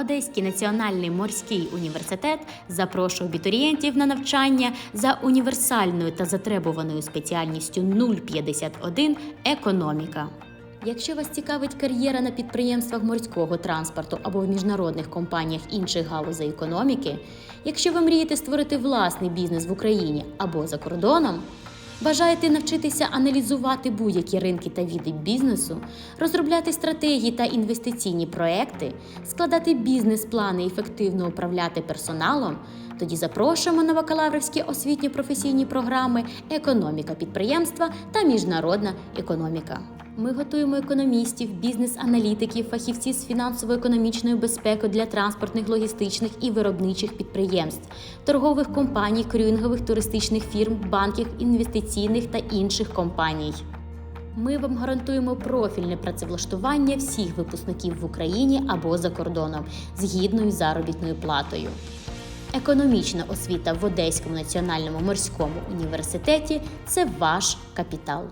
Одеський національний морський університет запрошує абітурієнтів на навчання за універсальною та затребуваною спеціальністю 051 економіка. Якщо вас цікавить кар'єра на підприємствах морського транспорту або в міжнародних компаніях інших галузей економіки, якщо ви мрієте створити власний бізнес в Україні або за кордоном, бажаєте навчитися аналізувати будь-які ринки та віди бізнесу, розробляти стратегії та інвестиційні проекти, складати бізнес-плани ефективно управляти персоналом, тоді запрошуємо на бакалаврівські освітньо-професійні програми Економіка підприємства та міжнародна економіка. Ми готуємо економістів, бізнес-аналітиків, фахівців з фінансово-економічної безпеки для транспортних, логістичних і виробничих підприємств, торгових компаній, крюїнгових туристичних фірм, банків, інвестиційних та інших компаній. Ми вам гарантуємо профільне працевлаштування всіх випускників в Україні або за кордоном з гідною заробітною платою. Економічна освіта в Одеському національному морському університеті це ваш капітал.